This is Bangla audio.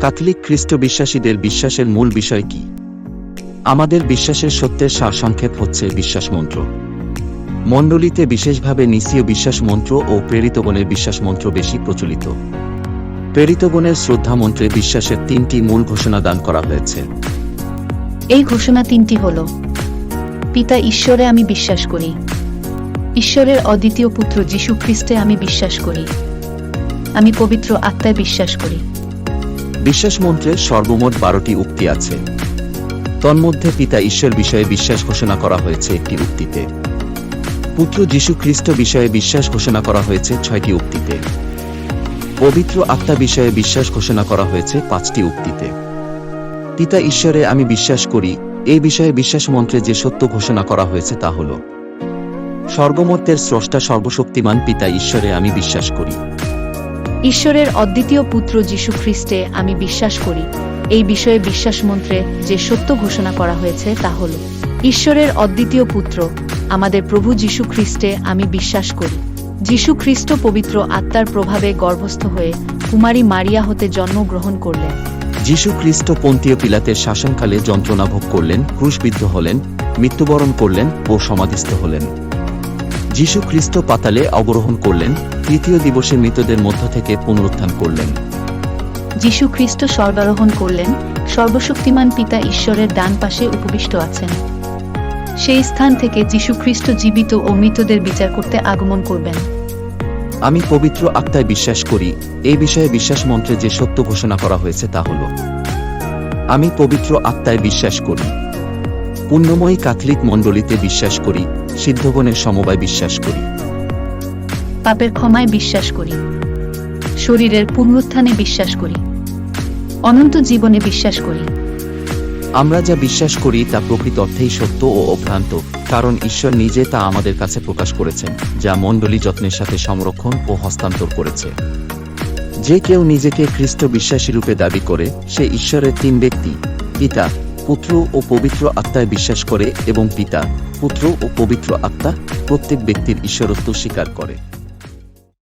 ক্যাথলিক খ্রিস্ট বিশ্বাসীদের বিশ্বাসের মূল বিষয় কি? আমাদের বিশ্বাসের সত্যের সারসংক্ষেপ হচ্ছে বিশ্বাস মন্ত্র। মণ্ডলীতে বিশেষভাবে নিসীয় বিশ্বাস মন্ত্র ও প্রেরিতগণের বিশ্বাস মন্ত্র বেশি প্রচলিত। প্রেরিতগণের শ্রদ্ধা মন্ত্রে বিশ্বাসের তিনটি মূল ঘোষণা দান করা হয়েছে। এই ঘোষণা তিনটি হল, পিতা ঈশ্বরে আমি বিশ্বাস করি, ঈশ্বরের অদ্বিতীয় পুত্র যীশু খ্রিস্টে আমি বিশ্বাস করি, আমি পবিত্র আত্মায় বিশ্বাস করি। বিশ্বাস মন্ত্রে সর্বমোট বারোটি উক্তি আছে। তন্মধ্যে পিতা ঈশ্বর বিষয়ে বিশ্বাস ঘোষণা করা হয়েছে একটি উক্তিতে। পুত্র যীশু খ্রিস্ট বিষয়ে বিশ্বাস ঘোষণা করা হয়েছে ছয়টি উক্তিতে। পবিত্র আত্মা বিষয়ে বিশ্বাস ঘোষণা করা হয়েছে পাঁচটি উক্তিতে। পিতা ঈশ্বরে আমি বিশ্বাস করি এই বিষয়ে বিশ্বাস মন্ত্রে যে সত্য ঘোষণা করা হয়েছে তা হল স্বর্গমর্তের স্রষ্টা সর্বশক্তিমান পিতা ঈশ্বরে আমি বিশ্বাস করি। ঈশ্বরের অদ্বিতীয় পুত্র যীশু খ্রিস্টে আমি বিশ্বাস করি। এই বিষয়ে বিশ্বাস মন্ত্রে যে সত্য ঘোষণা করা হয়েছে তা হল, ঈশ্বরের অদ্বিতীয় পুত্র, আমাদের প্রভু যীশু খ্রিস্টে আমি বিশ্বাস করি। যীশু খ্রিস্ট পবিত্র আত্মার প্রভাবে গর্ভস্থ হয়ে কুমারী মারিয়া হতে জন্মগ্রহণ করলেন। যীশু খ্রিস্ট পন্তীয় পিলাতের শাসনকালে যন্ত্রণা ভোগ করলেন, ক্রুশবিদ্ধ হলেন, মৃত্যুবরণ করলেন ও সমাধিস্থ হলেন। যীশু খ্রিস্ট পাতালে অবরোহণ করলেন তৃতীয় দিবসে মৃতদের মধ্য থেকে পুনরুত্থান করলেন। যীশু খ্রিস্ট স্বর্গারোহণ করলেন সর্বশক্তিমান পিতা ঈশ্বরের ডান পাশে উপবিষ্ট আছেন। সেই স্থান থেকে যীশু খ্রিস্ট জীবিত ও মৃতদের বিচার করতে আগমন করবেন। আমি পবিত্র আত্মায় বিশ্বাস করি এই বিষয়ে বিশ্বাস মন্ত্রে যে সত্য ঘোষণা করা হয়েছে তা হল আমি পবিত্র আত্মায় বিশ্বাস করি পুণ্যময়ী ক্যাথলিক মণ্ডলীতে বিশ্বাস করি সিদ্ধগণের সমবায় বিশ্বাস করি। পাপের ক্ষমায় বিশ্বাস করি। শরীরের পুনরুত্থানে বিশ্বাস করি। অনন্ত জীবনে বিশ্বাস করি। আমরা যা বিশ্বাস করি তা প্রকৃত অর্থেই সত্য ও অভ্রান্ত, কারণ ঈশ্বর নিজে তা আমাদের কাছে প্রকাশ করেছেন, যা মণ্ডলী যত্নের সাথে সংরক্ষণ ও হস্তান্তর করেছে। যে কেউ নিজেকে খ্রিস্ট বিশ্বাসী রূপে দাবি করে, সে ঈশ্বরের তিন ব্যক্তি, পিতা, পুত্র ও পবিত্র আত্মায় বিশ্বাস করে এবং পিতা, পুত্র ও পবিত্র আত্মা প্রত্যেক ব্যক্তির ঈশ্বরত্ব স্বীকার করে।